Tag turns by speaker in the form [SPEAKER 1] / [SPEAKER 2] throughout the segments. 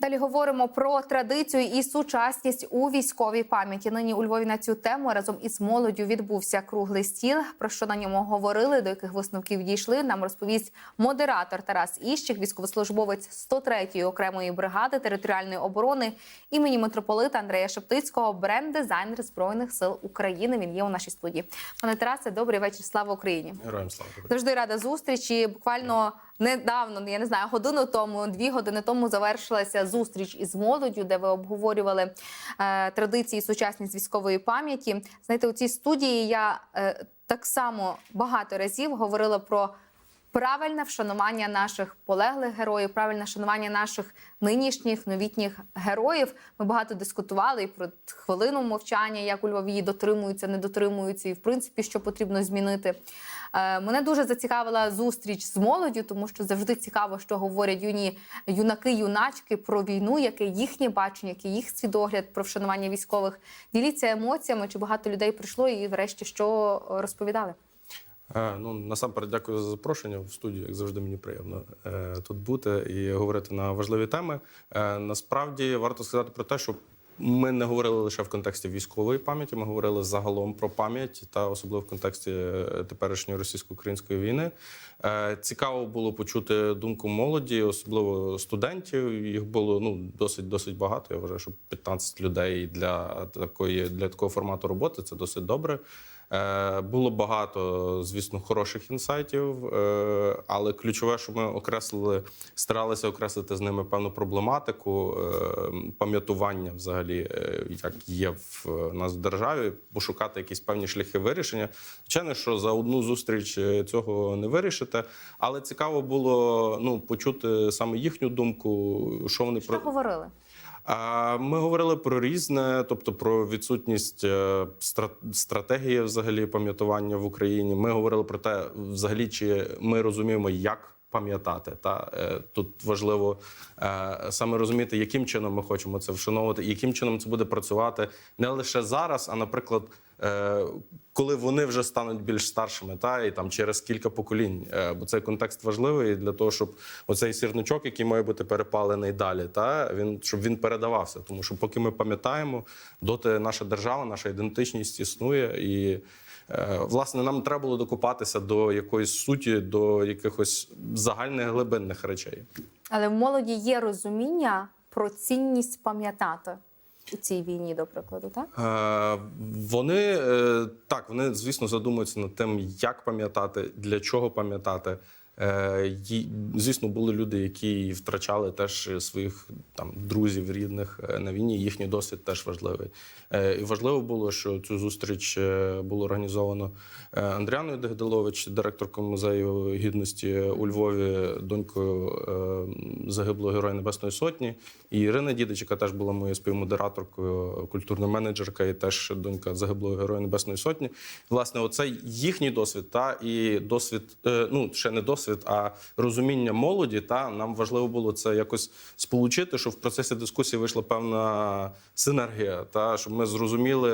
[SPEAKER 1] Далі говоримо про традицію і сучасність у військовій пам'яті. Нині у Львові на цю тему разом із молоддю відбувся круглий стіл. Про що на ньому говорили, до яких висновків дійшли. Нам розповість модератор Тарас Іщик, військовослужбовець 103-ї окремої бригади територіальної оборони імені митрополита Андрея Шептицького, бренд-дизайнер збройних сил України. Він є у нашій студії. Пане Тарасе, добрий вечір. Слава Україні!
[SPEAKER 2] Героям слава
[SPEAKER 1] Завжди рада зустрічі. Буквально недавно, я не знаю, годину тому, дві години тому завершилася зустріч із молоддю, де ви обговорювали е, традиції сучасність військової пам'яті. Знаєте, у цій студії я е, так само багато разів говорила про. Правильне вшанування наших полеглих героїв, правильне шанування наших нинішніх новітніх героїв. Ми багато дискутували і про хвилину мовчання, як у Львові дотримуються, не дотримуються, і в принципі, що потрібно змінити. Е, Мене дуже зацікавила зустріч з молоддю, тому що завжди цікаво, що говорять юні юнаки, юначки про війну, яке їхнє бачення, який їх свідогляд про вшанування військових. Діліться емоціями, чи багато людей прийшло, і врешті що розповідали.
[SPEAKER 2] Е, Ну насамперед дякую за запрошення в студію. Як завжди, мені приємно е, тут бути і говорити на важливі теми. Е, насправді варто сказати про те, що ми не говорили лише в контексті військової пам'яті. Ми говорили загалом про пам'ять та особливо в контексті теперішньої російсько-української війни. Цікаво було почути думку молоді, особливо студентів. Їх було ну досить досить багато. Я вважаю, що 15 людей для такої для такого формату роботи це досить добре. Е, Було багато, звісно, хороших інсайтів, е, але ключове, що ми окреслили, старалися окреслити з ними певну проблематику е, пам'ятування, взагалі, як є в нас в державі, пошукати якісь певні шляхи вирішення. Звичайно, що за одну зустріч цього не вирішите, але цікаво було ну почути саме їхню думку, що вони
[SPEAKER 1] Що говорили?
[SPEAKER 2] Ми говорили про різне, тобто про відсутність е, стратегії взагалі пам'ятування в Україні. Ми говорили про те, взагалі, чи ми розуміємо, як пам'ятати. Та е, тут важливо е, саме розуміти, яким чином ми хочемо це вшановувати, і яким чином це буде працювати не лише зараз, а наприклад. е, Коли вони вже стануть більш старшими, та і там через кілька поколінь, бо цей контекст важливий для того, щоб оцей сірничок, який має бути перепалений далі, та він щоб він передавався. Тому що поки ми пам'ятаємо, доти наша держава, наша ідентичність існує, і власне нам треба було докопатися до якоїсь суті, до якихось загальних глибинних речей.
[SPEAKER 1] Але в молоді є розуміння про цінність пам'ятати у цій війні, до прикладу, так?
[SPEAKER 2] Е, Вони е, так, вони звісно задумуються над тим, як пам'ятати, для чого пам'ятати. Е, Звісно, були люди, які втрачали теж своїх там друзів, рідних е, на війні. Їхній досвід теж важливий. Е, І важливо було, що цю зустріч було організовано Андріаною Дегдалович, директоркою музею гідності у Львові, донькою загиблого Героя Небесної Сотні. І Ірина Дідич, яка теж була моєю співмодераторкою, культурна менеджерка, і теж донька загиблого Героя Небесної Сотні. Власне, оцей їхній досвід, та і досвід, ну ще не досвід, а розуміння молоді. Та нам важливо було це якось сполучити, щоб в процесі дискусії вийшла певна синергія, та щоб ми зрозуміли,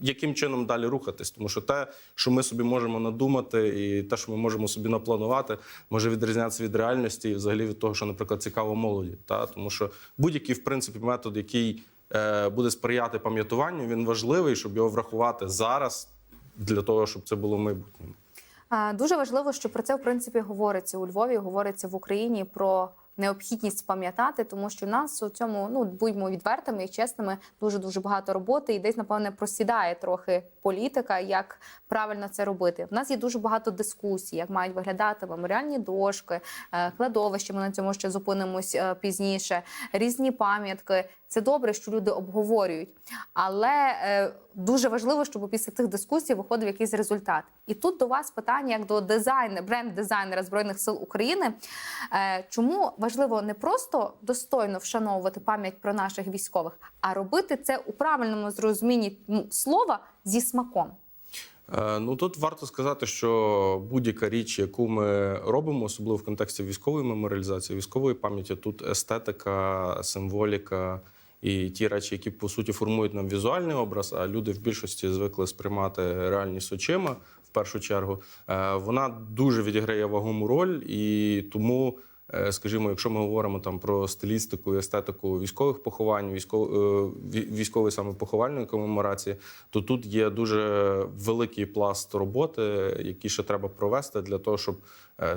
[SPEAKER 2] яким чином далі рухатись. Тому що те, що ми собі можемо надумати, і те, що ми можемо собі напланувати, може відрізнятися від реальності і взагалі від того, що, наприклад, цікаво молоді. Та тому що будь-який в принципі метод, який е, буде сприяти пам'ятуванню, він важливий, щоб його врахувати зараз для того, щоб це було в.
[SPEAKER 1] Дуже важливо, що про це в принципі говориться у Львові, говориться в Україні про необхідність пам'ятати, тому що в нас у цьому ну будьмо відвертими і чесними, дуже дуже багато роботи, і десь напевне просідає трохи політика, як правильно це робити. В нас є дуже багато дискусій, як мають виглядати меморіальні дошки, е, кладовища. Ми на цьому ще зупинимось е, пізніше. Різні пам'ятки. Це добре, що люди обговорюють, але е, дуже важливо, щоб після цих дискусій виходив якийсь результат. І тут до вас питання як до дизайнера, бренд-дизайнера збройних сил України. Е, чому важливо не просто достойно вшановувати пам'ять про наших військових, а робити це у правильному зрозумінні ну, слова зі смаком?
[SPEAKER 2] Е, Ну тут варто сказати, що будь-яка річ, яку ми робимо, особливо в контексті військової меморіалізації, військової пам'яті, тут естетика, символіка і ті речі, які по суті формують нам візуальний образ, а люди в більшості звикли сприймати реальність очима в першу чергу. е, Вона дуже відіграє вагому роль, і тому е, скажімо, якщо ми говоримо там про стилістику і естетику військових поховань, військов, е, військової саме поховальної комеморації, то тут є дуже великий пласт роботи, який ще треба провести для того, щоб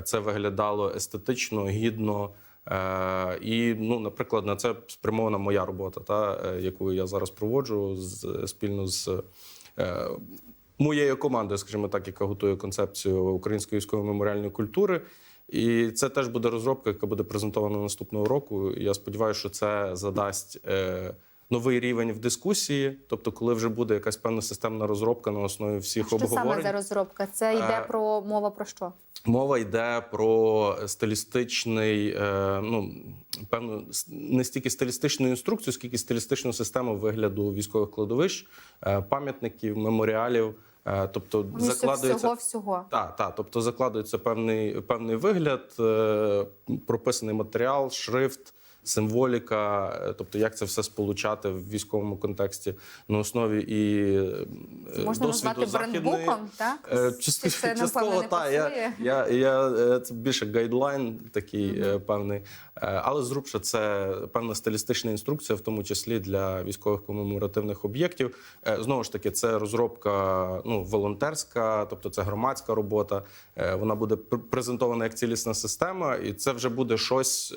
[SPEAKER 2] це виглядало естетично, гідно. Е, І, ну, наприклад, на це спрямована моя робота, та, е, яку я зараз проводжу з, спільно з е, моєю командою, скажімо так, яка готує концепцію української військової меморіальної культури. І це теж буде розробка, яка буде презентована наступного року. І я сподіваюся, що це задасть е, новий рівень в дискусії. Тобто, коли вже буде якась певна системна розробка на основі всіх
[SPEAKER 1] Що
[SPEAKER 2] обговорень.
[SPEAKER 1] саме за розробка? Це йде
[SPEAKER 2] Е,
[SPEAKER 1] про мова про що?
[SPEAKER 2] Мова йде про стилістичний, е, ну певно, не стільки стилістичну інструкцію, скільки стилістичну систему вигляду військових кладовищ, е, пам'ятників, меморіалів. Е, тобто
[SPEAKER 1] Місце
[SPEAKER 2] закладується
[SPEAKER 1] всього всього.
[SPEAKER 2] так, та, Тобто закладується певний, певний вигляд, прописаний матеріал, шрифт, символіка, е, тобто як це все сполучати в військовому контексті на основі і е,
[SPEAKER 1] Можна
[SPEAKER 2] досвіду
[SPEAKER 1] назвати
[SPEAKER 2] західної.
[SPEAKER 1] брендбуком, так?
[SPEAKER 2] Е, част-
[SPEAKER 1] це,
[SPEAKER 2] Частково так. Я, я, я, це більше гайдлайн такий е, певний. Але зрубша це певна стилістична інструкція, в тому числі для військових комеморативних об'єктів. Знову ж таки, це розробка ну, волонтерська, тобто це громадська робота. Вона буде пр- презентована як цілісна система, і це вже буде щось.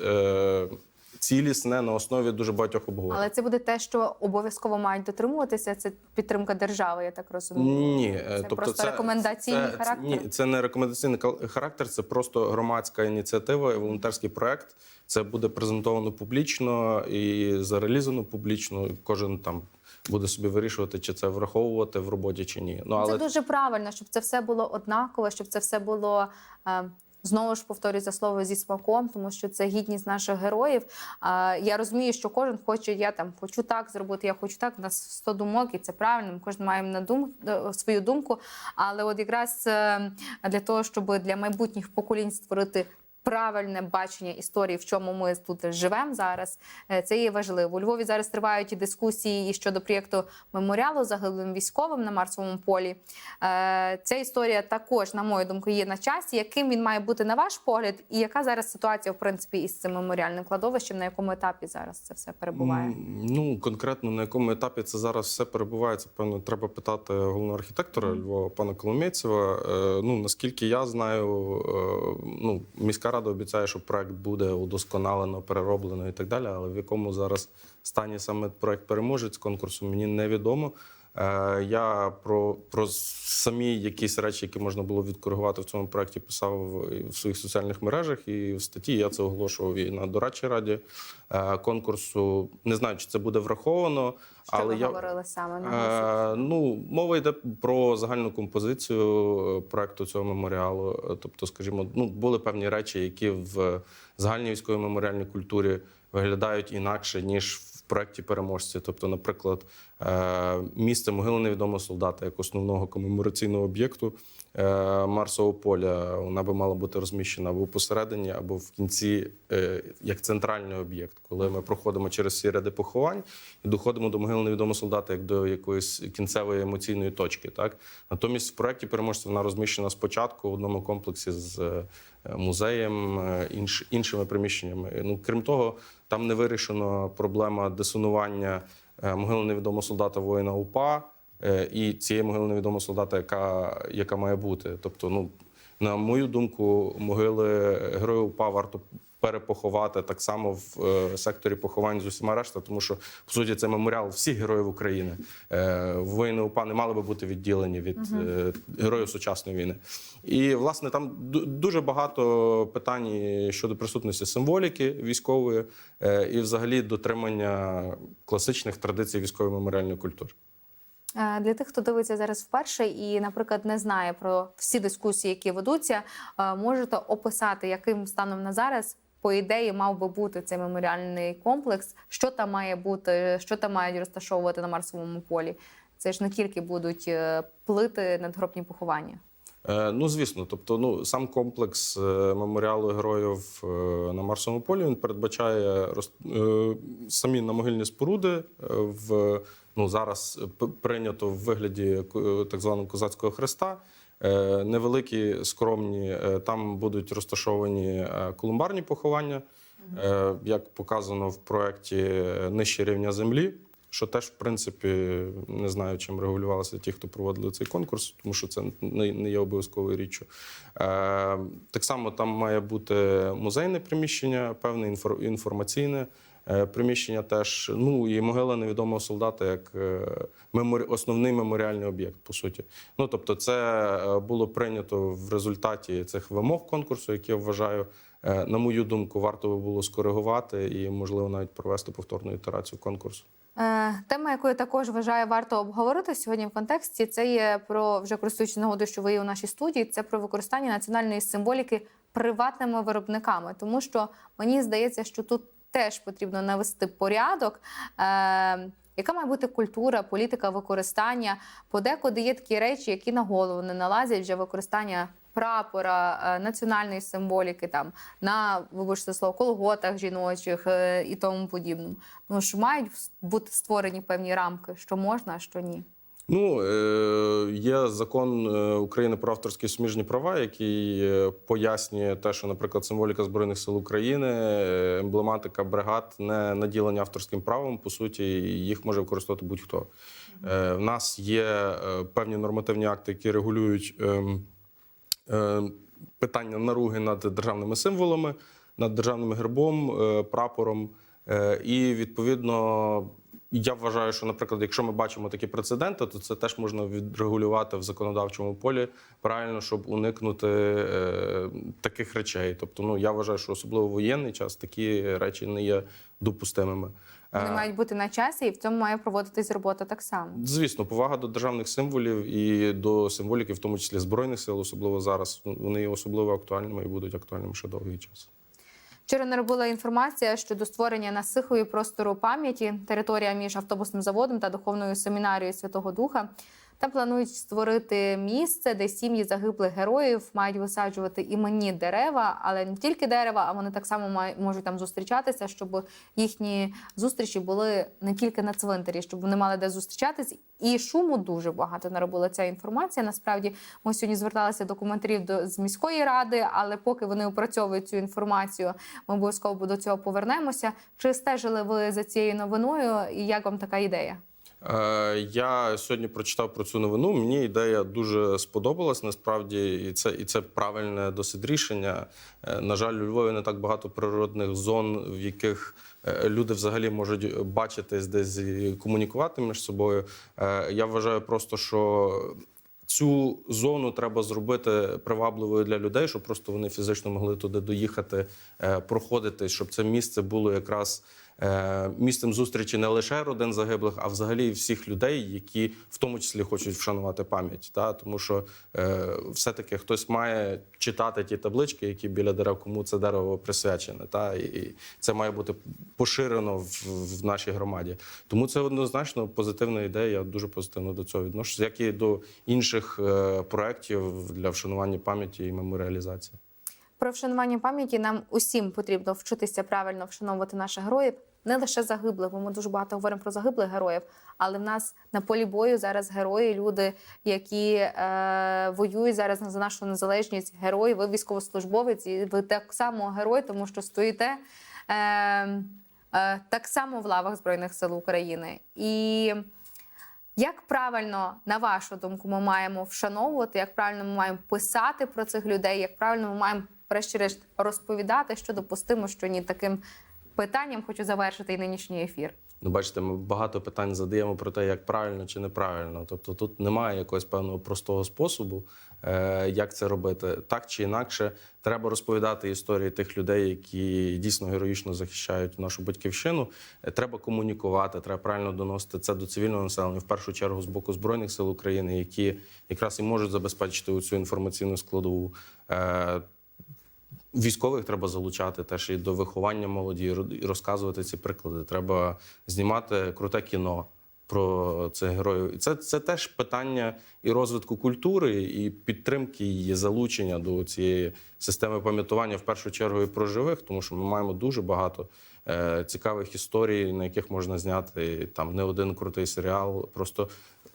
[SPEAKER 2] Цілісне на основі дуже багатьох обговорень.
[SPEAKER 1] Але це буде те, що обов'язково мають дотримуватися. Це підтримка держави, я так розумію.
[SPEAKER 2] Ні, е,
[SPEAKER 1] це
[SPEAKER 2] тобто
[SPEAKER 1] просто
[SPEAKER 2] це,
[SPEAKER 1] рекомендаційний
[SPEAKER 2] це,
[SPEAKER 1] характер.
[SPEAKER 2] Ні, це не рекомендаційний характер, це просто громадська ініціатива і волонтерський проект. Це буде презентовано публічно і зарелізано публічно. Кожен там буде собі вирішувати, чи це враховувати в роботі, чи ні. Ну але
[SPEAKER 1] Це дуже правильно, щоб це все було однаково, щоб це все було. Е, Знову ж повторюю за слово зі смаком, тому що це гідність наших героїв. А я розумію, що кожен хоче, я там хочу так зробити, я хочу так. У нас 100 думок, і це правильно. Кожен має на дум е, свою думку. Але от якраз е, для того, щоб для майбутніх поколінь створити правильне бачення історії, в чому ми тут живемо зараз. е, Це є важливо. У Львові зараз тривають і дискусії і щодо проєкту меморіалу загиблим військовим на Марсовому полі. Е, Ця історія також, на мою думку, є на часі. Яким він має бути на ваш погляд, і яка зараз ситуація в принципі із цим меморіальним кладовищем? На якому етапі зараз це все перебуває?
[SPEAKER 2] Ну конкретно на якому етапі це зараз все перебуває, це певно треба питати головного архітектора Львова, пана Коломєцева. Е, Ну наскільки я знаю, ну міська рада обіцяє, що проект буде удосконалено, перероблено і так далі. Але в якому зараз стані саме проект переможець конкурсу, мені невідомо. Е, Я про, про самі якісь речі, які можна було відкоригувати в цьому проекті, писав в своїх соціальних мережах і в статті. Я це оголошував і на дорадчій раді е, конкурсу. Не знаю, чи це буде враховано,
[SPEAKER 1] Що
[SPEAKER 2] але
[SPEAKER 1] ви
[SPEAKER 2] я
[SPEAKER 1] говорили саме на
[SPEAKER 2] Е, ну, мова йде про загальну композицію проекту цього меморіалу. Тобто, скажімо, ну були певні речі, які в загальній військовій меморіальній культурі виглядають інакше ніж в проекті переможці. Тобто, наприклад, е, місце могили невідомого солдата як основного комемораційного об'єкту е, Марсового поля. Вона би мала бути розміщена або посередині, або в кінці е, як центральний об'єкт, коли ми проходимо через всі ряди поховань і доходимо до могили невідомого солдата як до якоїсь кінцевої емоційної точки. Так натомість в проєкті переможця вона розміщена спочатку в одному комплексі з музеєм, е, інш, іншими приміщеннями. Ну крім того, там не вирішена проблема десонування е, могили невідомого солдата воїна УПА е, і цієї могили невідомого солдата, яка, яка має бути. Тобто, ну на мою думку, могили героїв УПА варто перепоховати так само в е, секторі поховань з усіма решта, тому що по суті це меморіал всіх героїв України. Е, воїни УПА не мали би бути відділені від е, героїв сучасної війни. І власне там дуже багато питань щодо присутності символіки військової е, і, взагалі, дотримання класичних традицій військової меморіальної культури.
[SPEAKER 1] Для тих, хто дивиться зараз вперше і, наприклад, не знає про всі дискусії, які ведуться, можете описати, яким станом на зараз. По ідеї мав би бути цей меморіальний комплекс. Що там має бути, що там мають розташовувати на Марсовому полі? Це ж не тільки будуть е, плити надгробні поховання.
[SPEAKER 2] Е, Ну, звісно, тобто, ну сам комплекс е, меморіалу героїв на Марсовому полі він передбачає роз- самі намогильні споруди в ну зараз прийнято в вигляді так званого козацького хреста. Е, невеликі, скромні. Е, Там будуть розташовані е, колумбарні поховання, як показано в проєкті Нижче рівня землі. Що теж, в принципі, не знаю, чим регулювалися ті, хто проводили цей конкурс, тому що це не, є обов'язковою річчю. Так само там має бути музейне приміщення, певне інформаційне приміщення теж. Ну і могила невідомого солдата як е, основний меморіальний об'єкт, по суті. Ну тобто, це е, було прийнято в результаті цих вимог конкурсу, які я вважаю. е, На мою думку, варто би було скоригувати і, можливо, навіть провести повторну ітерацію конкурсу.
[SPEAKER 1] Е, Тема, яку я також вважаю, варто обговорити сьогодні в контексті, це є про вже користуючись нагодою, що ви є у нашій студії. Це про використання національної символіки приватними виробниками, тому що мені здається, що тут теж потрібно навести порядок. Е, яка має бути культура, політика використання? Подекуди є такі речі, які на голову не налазять вже використання прапора, е, національної символіки, там на вибачте слово колготах жіночих е, і тому подібному. Ну ж мають бути створені певні рамки, що можна, а що ні.
[SPEAKER 2] Ну, е, є закон е, України про авторські суміжні права, який е, пояснює те, що, наприклад, символіка Збройних сил України, емблематика бригад не наділені авторським правом. По суті, їх може використовувати будь-хто. В нас є певні нормативні акти, які регулюють ем, питання наруги над державними символами, над державним гербом, прапором. І відповідно, я вважаю, що, наприклад, якщо ми бачимо такі прецеденти, то це теж можна відрегулювати в законодавчому полі правильно, щоб уникнути е, таких речей. Тобто, ну я вважаю, що особливо в воєнний час такі речі не є допустимими.
[SPEAKER 1] Вони
[SPEAKER 2] Е,
[SPEAKER 1] мають бути на часі, і в цьому має проводитись робота так само.
[SPEAKER 2] Звісно, повага до державних символів і до символіки, в тому числі збройних сил, особливо зараз. Вони є особливо актуальними і будуть актуальними ще довгий час.
[SPEAKER 1] Вчора наробила інформація щодо створення на простору пам'яті, територія між автобусним заводом та духовною семінарією Святого Духа. Там планують створити місце, де сім'ї загиблих героїв мають висаджувати іменні дерева, але не тільки дерева, а вони так само можуть там зустрічатися, щоб їхні зустрічі були не тільки на цвинтарі, щоб вони мали де зустрічатись. І шуму дуже багато наробила ця інформація. Насправді, ми сьогодні зверталися до коментарів до з міської ради, але поки вони опрацьовують цю інформацію, ми обов'язково до цього повернемося. Чи стежили ви за цією новиною? І як вам така ідея?
[SPEAKER 2] Е, Я сьогодні прочитав про цю новину. Мені ідея дуже сподобалась. Насправді, і це і це правильне досить рішення. Е, На жаль, у Львові не так багато природних зон, в яких е, люди взагалі можуть бачитись десь і комунікувати між собою. Я вважаю просто, що. Цю зону треба зробити привабливою для людей, щоб просто вони фізично могли туди доїхати, проходити, щоб це місце було якраз місцем зустрічі не лише родин загиблих, а взагалі всіх людей, які в тому числі хочуть вшанувати пам'ять. Та? Тому що е, все-таки хтось має читати ті таблички, які біля дерев, кому це дерево присвячене. Та? І, це має бути поширено в, нашій громаді. Тому це однозначно позитивна ідея. Я дуже позитивно до цього відношуся, як і до інших е, проєктів для вшанування пам'яті і меморіалізації.
[SPEAKER 1] Про вшанування пам'яті нам усім потрібно вчитися правильно вшановувати наших героїв, не лише загиблих, бо ми дуже багато говоримо про загиблих героїв. Але в нас на полі бою зараз герої, люди, які е, воюють зараз за нашу незалежність. Герої, ви військовослужбовець, і ви так само герой, тому що стоїте. Е, е, так само в лавах Збройних сил України. І як правильно, на вашу думку, ми маємо вшановувати, як правильно ми маємо писати про цих людей, як правильно ми маємо, врешті-решт, розповідати, що допустимо, що ні таким питанням хочу завершити і нинішній ефір.
[SPEAKER 2] Ну, бачите, ми багато питань задаємо про те, як правильно чи неправильно. Тобто тут немає якогось певного простого способу, е, як це робити. Так чи інакше, треба розповідати історії тих людей, які дійсно героїчно захищають нашу батьківщину. Е, Треба комунікувати, треба правильно доносити це до цивільного населення, в першу чергу з боку збройних сил України, які якраз і можуть забезпечити цю інформаційну складову. Військових треба залучати теж і до виховання молоді, і розказувати ці приклади. Треба знімати круте кіно про цих героїв. І це, це теж питання і розвитку культури, і підтримки її залучення до цієї системи пам'ятування в першу чергу і про живих, тому що ми маємо дуже багато е, цікавих історій, на яких можна зняти там не один крутий серіал. Просто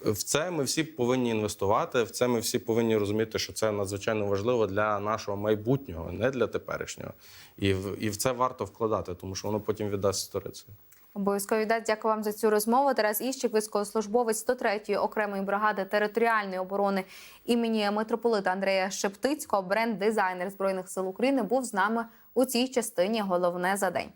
[SPEAKER 2] в це ми всі повинні інвестувати. В це ми всі повинні розуміти, що це надзвичайно важливо для нашого майбутнього, не для теперішнього. І в, і в це варто вкладати, тому що воно потім віддасть сторицею.
[SPEAKER 1] Обов'язково віддасть. Дякую вам за цю розмову. Тарас Іщик, військовослужбовець 103-ї окремої бригади територіальної оборони імені митрополита Андрея Шептицького, бренд-дизайнер збройних сил України, був з нами у цій частині. Головне за день.